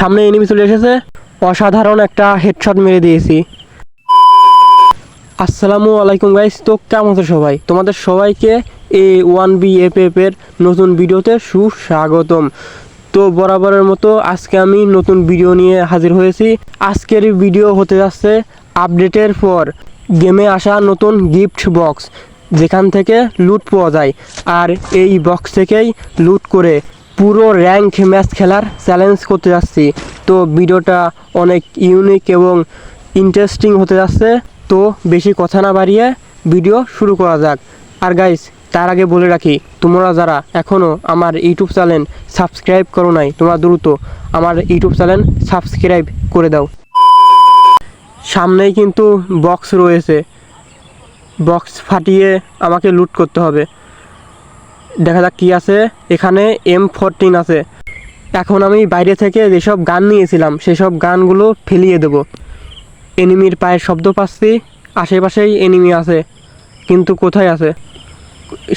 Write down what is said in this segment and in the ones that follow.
সামনে এনিমি চলে এসেছে। অসাধারণ একটা হেডশট মেরে দিয়েছি। আসসালামু আলাইকুম গাইস তো কেমন আছো সবাই? তোমাদের সবাইকে এ ওয়ান বি এফ এর নতুন ভিডিওতে সুস্বাগতম। তো বরাবরের মতো আজকে আমি নতুন ভিডিও নিয়ে হাজির হয়েছি। আজকের ভিডিও হতে যাচ্ছে আপডেটের পর গেমে আসা নতুন গিফট বক্স যেখান থেকে লুট পাওয়া যায়। আর এই বক্স থেকেই লুট করে পুরো র্যাঙ্ক ম্যাচ খেলার চ্যালেঞ্জ করতে যাচ্ছি। তো ভিডিওটা অনেক ইউনিক এবং ইন্টারেস্টিং হতে যাচ্ছে। তো বেশি কথা না বাড়িয়ে ভিডিও শুরু করা যাক। আর গাইস তার আগে বলে রাখি, তোমরা যারা এখনও আমার ইউটিউব চ্যানেল সাবস্ক্রাইব করো নাই, তোমরা দ্রুত আমার ইউটিউব চ্যানেল সাবস্ক্রাইব করে দাও। সামনেই কিন্তু বক্স রয়েছে। বক্স ফাটিয়ে আমাকে লুট করতে হবে। দেখা যাক কী আছে। এখানে এম ফোরটিন আছে। এখন আমি বাইরে থেকে যেসব গান নিয়েছিলাম, সেসব গানগুলো ফেলিয়ে দেব। এনিমির পায়ের শব্দ পাচ্ছি, আশেপাশেই এনিমি আছে, কিন্তু কোথায় আছে?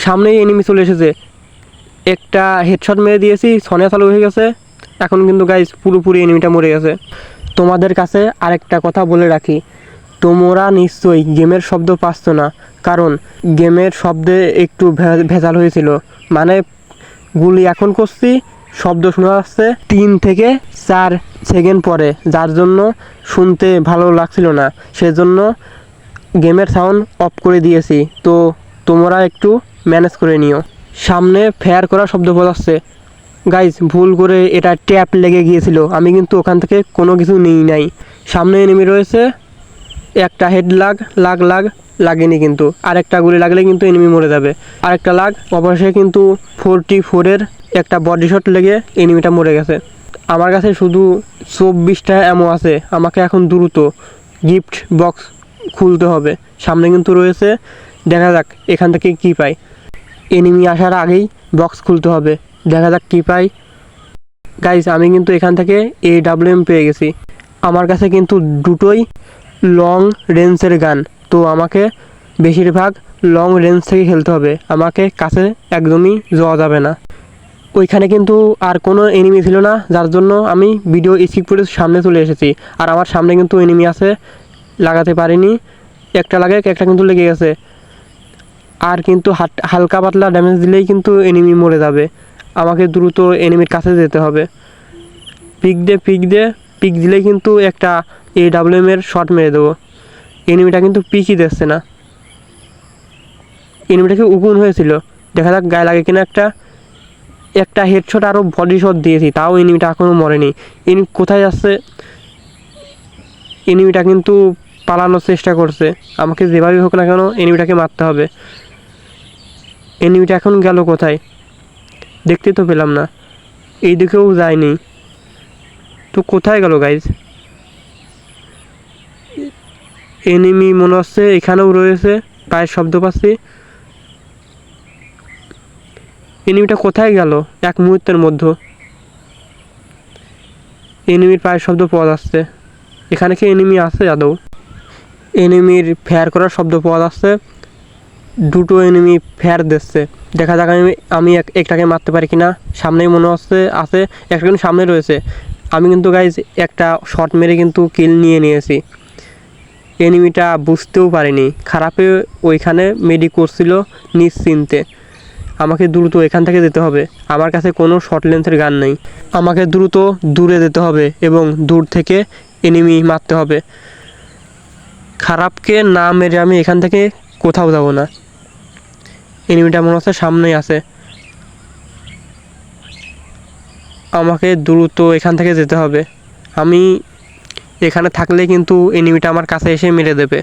সামনেই এনিমি চলে এসেছে। একটা হেডশট মেরে দিয়েছি সনে চালু হয়ে গেছে। এখন কিন্তু গাইজ পুরোপুরি এনিমিটা মরে গেছে। তোমাদের কাছে আরেকটা কথা বলে রাখি তোমরা নিশ্চয়ই গেমের শব্দ পাচ্ছ না, কারণ গেমের শব্দে একটু ভেজাল হয়েছিল। মানে গুলি এখন করছি, শব্দ শোনা যাচ্ছে তিন থেকে চার সেকেন্ড পরে, যার জন্য শুনতে ভালো লাগছিল না। সেজন্য গেমের সাউন্ড অফ করে দিয়েছি। তো, তোমরা একটু ম্যানেজ করে নিও। সামনে ফেয়ার করা শব্দ বোঝাচ্ছে। গাইজ, ভুল করে এটা ট্যাপ লেগে গিয়েছিল। আমি কিন্তু ওখান থেকে কোনো কিছু নিই নাই। সামনে এনিমি রয়েছে। একটা হেড লাগ লাগ লাগ লাগেনি কিন্তু। আরেকটা গুলি লাগলে কিন্তু এনিমি মরে যাবে। আরেকটা লাগ অবশ্যই কিন্তু ফোরটি ফোরের একটা বডি শট লেগে এনিমিটা মরে গেছে। আমার কাছে শুধু চব্বিশটা এমো আছে। আমাকে এখন দ্রুত গিফট বক্স খুলতে হবে। সামনে কিন্তু রয়েছে, দেখা যাক এখান থেকে কী পাই। এনিমি আসার আগেই বক্স খুলতে হবে। দেখা যাক কী পাই। গাইজ আমি কিন্তু এখান থেকে এ ডাব্লিউ এম পেয়ে গেছি। আমার কাছে কিন্তু দুটোই লং রেঞ্জের গান। তো আমাকে বেশিরভাগ লং রেঞ্জ থেকে খেলতে হবে। আমাকে কাছে একদমই যাওয়া যাবে না। ওইখানে কিন্তু আর কোনো এনিমি ছিল না, যার জন্য আমি ভিডিও স্কিপ করে সামনে চলে এসেছি। আর আমার সামনে কিন্তু এনিমি আছে, লাগাতে পারিনি। একটা লাগে, একটা কিন্তু লেগে গেছে। আর কিন্তু হালকা পাতলা ড্যামেজ দিলেই কিন্তু এনিমি মরে যাবে। আমাকে দ্রুত এনিমির কাছে যেতে হবে। পিক দে পিক দে, পিক দিলেই কিন্তু একটা এ ডাব্লিউএম এর শট মেরে দেবো। এনিমিটা কিন্তু পিকই দিচ্ছে না। এনিমিটাকে উগুন হয়েছিল? দেখা যাক গায়ে লাগে কিনা একটা একটা হেডশট আরও বডি শট দিয়েছি, তাও এনিমিটা এখনও মরেনি। এনিমি কোথায় যাচ্ছে? এনিমিটা কিন্তু পালানোর চেষ্টা করছে। আমাকে যেভাবেই হোক না কেন এনিমিটাকে মারতে হবে। এনিমিটা এখন গেল কোথায়? দেখতে তো পেলাম না। এই দিকেও যায়নি। তো কোথায় গেল গাইজ এনিমি মনে হচ্ছে, এখানেও রয়েছে পায়ের শব্দ পাচ্ছি। এনিমিটা কোথায় গেল? এক মুহূর্তের মধ্যে। এনিমির পায়ের শব্দ পাওয়া যাচ্ছে। এখানে কি এনিমি আছে আদৌ এনিমির ফেয়ার করার শব্দ পাওয়া যাচ্ছে। দুটো এনিমি ফেয়ার দিচ্ছে। দেখা যাক আমি আমি এক- একটাকে মারতে পারি কিনা। সামনেই মনে হচ্ছে, আছে। একটা কিন্তু সামনে রয়েছে। আমি কিন্তু গাইজ একটা শট মেরে কিন্তু কিল নিয়ে নিয়েছি। এনিমিটা বুঝতেও পারিনি। খারাপে ওইখানে মেডি করছিল নিশ্চিন্তে। আমাকে দ্রুত এখান থেকে যেতে হবে। আমার কাছে কোনো শর্ট লেন্থের গান নেই। আমাকে দ্রুত দূরে যেতে হবে এবং দূর থেকে এনিমি মারতে হবে। খারাপকে না মেরে আমি এখান থেকে কোথাও যাব না। এনিমিটা মনে হচ্ছে সামনেই আছে। আমাকে দ্রুত এখান থেকে যেতে হবে। আমি এখানে থাকলে কিন্তু এনিমিটা আমার কাছে এসে মেরে দেবে।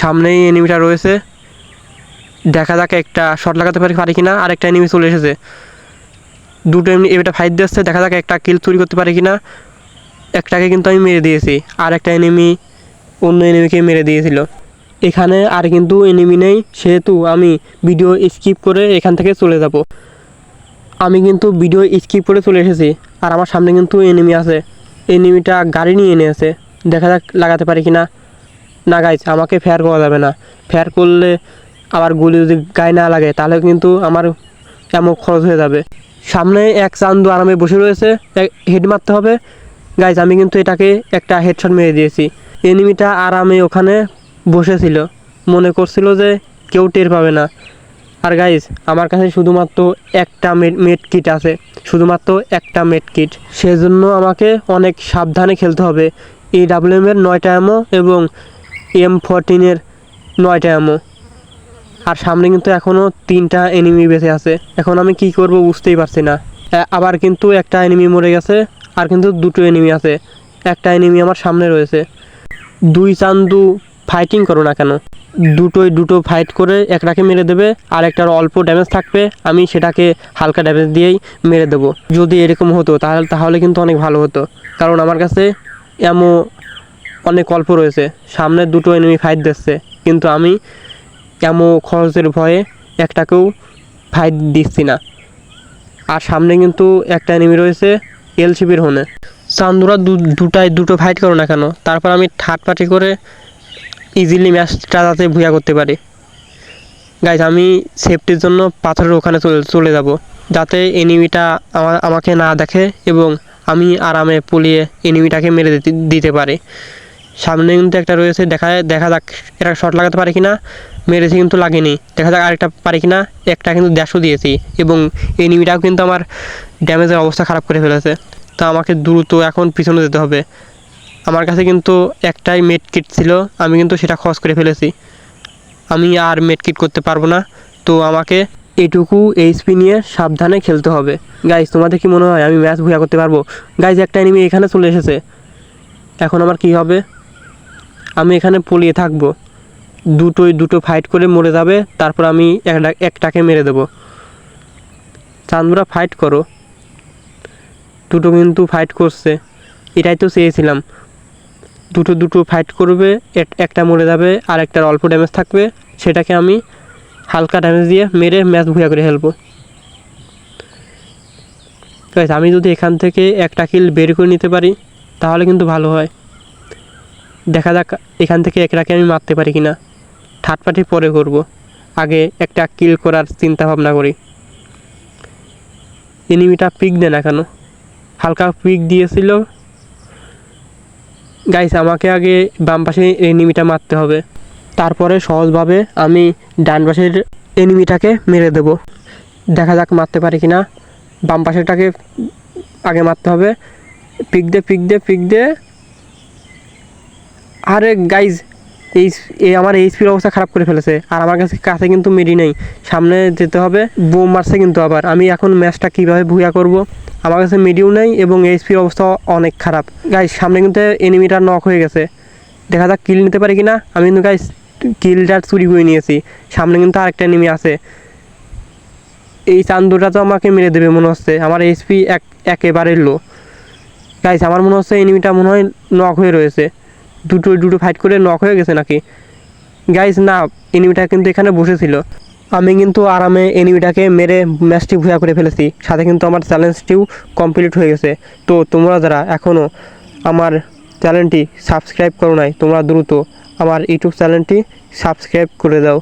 সামনেই এনিমিটা রয়েছে। দেখা যাক একটা শট লাগাতে পারি পারি কিনা। আর একটা এনিমি চলে এসেছে। দুটো এমনি এটা ফাইট দিচ্ছে। দেখা যাক একটা কিল চুরি করতে পারি কিনা। একটাকে কিন্তু আমি মেরে দিয়েছি। আর একটা এনিমি অন্য এনিমিকে মেরে দিয়েছিল। এখানে আর কিন্তু এনিমি নেই। সেহেতু আমি ভিডিও স্কিপ করে এখান থেকে চলে যাব। আমি কিন্তু ভিডিও স্কিপ করে চলে এসেছি। আর আমার সামনে কিন্তু এনিমি আছে। এনিমিটা গাড়ি নিয়ে এনেছে দেখা যাক লাগাতে পারি কিনা। না গাইছে, আমাকে ফেয়ার করা যাবে না। ফেয়ার করলে আবার গুলি যদি গায়ে না লাগে, তাহলে কিন্তু আমার এমন খরচ হয়ে যাবে। সামনে এক চান্দু আরামে বসে রয়েছে হেড মারতে হবে। গাইজ আমি কিন্তু এটাকে একটা হেডশট মেরে দিয়েছি। এনিমিটা আরামে ওখানে বসেছিল। মনে করছিল যে কেউ টের পাবে না। আর গাইজ আমার কাছে শুধুমাত্র একটা মেট কিট আছে। শুধুমাত্র একটা মেট কিট সেজন্য আমাকে অনেক সাবধানে খেলতে হবে। এই ডাব্লিউএম এর নয়টা অ্যামো এবং এম ফোরটিনের নয়টা অ্যামো আর সামনে কিন্তু এখনও তিনটা এনিমি বেঁচে আছে। এখন আমি কি করব বুঝতেই পারছি না। আবার কিন্তু একটা এনিমি মরে গেছে, আর কিন্তু দুটো এনিমি আছে। একটা এনিমি আমার সামনে রয়েছে। দুই চান্দু ফাইটিং করো না কেন? দুটোই দুটো ফাইট করে একটাকে মেরে দেবে আর একটার অল্প ড্যামেজ থাকবে, আমি সেটাকে হালকা ড্যামেজ দিয়েই মেরে দেবো। যদি এরকম হতো, তাহলে তাহলে কিন্তু অনেক ভালো হতো। কারণ আমার কাছে এমন অনেক অল্প রয়েছে। সামনে দুটো এনিমি ফাইট দিচ্ছে, কিন্তু আমি এমন খরচের ভয়ে একটাকেও ফাইট দিচ্ছি না। আর সামনে কিন্তু একটা এনিমি রয়েছে, এলসিবির হনে। চান্দুরা দুটায় দুটো ফাইট করো না কেন? তারপর আমি থার্ড পার্টি করে ইজিলি ম্যাচটা যাতে ভুয়া করতে পারি। গাইজ আমি সেফটির জন্য পাথরের ওখানে চলে চলে যাব। যাতে এনিমিটা আমার, আমাকে না দেখে এবং আমি আরামে পুলিয়ে এনিমিটাকে মেরে দিতে পারি। সামনে কিন্তু একটা রয়েছে, দেখা দেখা যাক এটা শট লাগাতে পারে কিনা। মেরেছে কিন্তু লাগেনি। দেখা যাক আরেকটা পারে কিনা। একটা কিন্তু ড্যাশও দিয়েছি এবং এনিমিটাও কিন্তু আমার ড্যামেজের অবস্থা খারাপ করে ফেলেছে। তো আমাকে দ্রুত এখন পিছনে যেতে হবে। আমার কাছে কিন্তু একটাই মেড কিট ছিল, আমি কিন্তু সেটা খরচ করে ফেলেছি। আমি আর মেড কিট করতে পারব না, তো আমাকে এটুকু এইচপি নিয়ে সাবধানে খেলতে হবে। গাইজ তোমাদের কি মনে হয় আমি ম্যাচ ভুয়া করতে পারব? গাইজ একটা এনিমি এখানে চলে এসেছে। এখন আমার কি হবে? আমি এখানে পলিয়ে থাকব। দুটোই দুটো ফাইট করে মরে যাবে, তারপর আমি একটা, একটাকে মেরে দেবো। চান্দুরা ফাইট করো। দুটো কিন্তু ফাইট করছে। এটাই তো চেয়েছিলাম। দুটো দুটো ফাইট করবে একটা মরে যাবে, আর একটার অল্প ড্যামেজ থাকবে। সেটাকে আমি হালকা ড্যামেজ দিয়ে মেরে ম্যাচ ভুয়া করে ফেলব আমি যদি এখান থেকে একটা কিল বের করে নিতে পারি, তাহলে কিন্তু ভালো হয়। দেখা যাক এখান থেকে একটাকে আমি মারতে পারি কিনা। থার্ড পার্টি পরে করব। আগে একটা কিল করার চিন্তা ভাবনা করি। এনিমিটা পিক দে না কেন? হালকা পিক দিয়েছিল গাইস আমাকে আগে বাম পাশে এনিমিটা মারতে হবে। তারপরে সহজভাবে আমি ডান পাশের এনিমিটাকে মেরে দেব। দেখা যাক মারতে পারি কিনা। বাম পাশেরটাকে আগে মারতে হবে। পিক দে পিক দে পিক দে। আরে গাইজ এই এই আমার এইচপির অবস্থা খারাপ করে ফেলেছে। আর আমার কাছে কাছে কিন্তু মেরি নেই। সামনে যেতে হবে, বোম মারছে কিন্তু আবার। আমি এখন ম্যাচটা কীভাবে ভুয়া করব? আমার কাছে মিডিও নেই এবং এইচপির অবস্থা অনেক খারাপ। গাইজ সামনে কিন্তু এনিমিটা নক হয়ে গেছে। দেখা যাক কিল নিতে পারি কি না আমি কিন্তু গাইজ কিলটা চুরি করে নিয়েছি। সামনে কিন্তু আরেকটা এনিমি আছে। এই চান্দুটা তো আমাকে মেরে দেবে, মনে হচ্ছে। আমার এইচপি এক, একেবারে লো গাইজ আমার মনে হচ্ছে এনিমিটা মনে হয় নক হয়ে রয়েছে। দুটো দুটো ফাইট করে নক হয়ে গেছে নাকি? গাইজ না এনিমিটা কিন্তু এখানে বসেছিল। আমি কিন্তু আরামে এনিমিটাকে মেরে ম্যাচটি ভুয়া করে ফেলেছি। সাথে কিন্তু আমার চ্যালেঞ্জটিও কমপ্লিট হয়ে গেছে। তো তোমরা যারা এখনও আমার চ্যানেলটি সাবস্ক্রাইব করো নাই, তোমরা দ্রুত আমার ইউটিউব চ্যানেলটি সাবস্ক্রাইব করে দাও।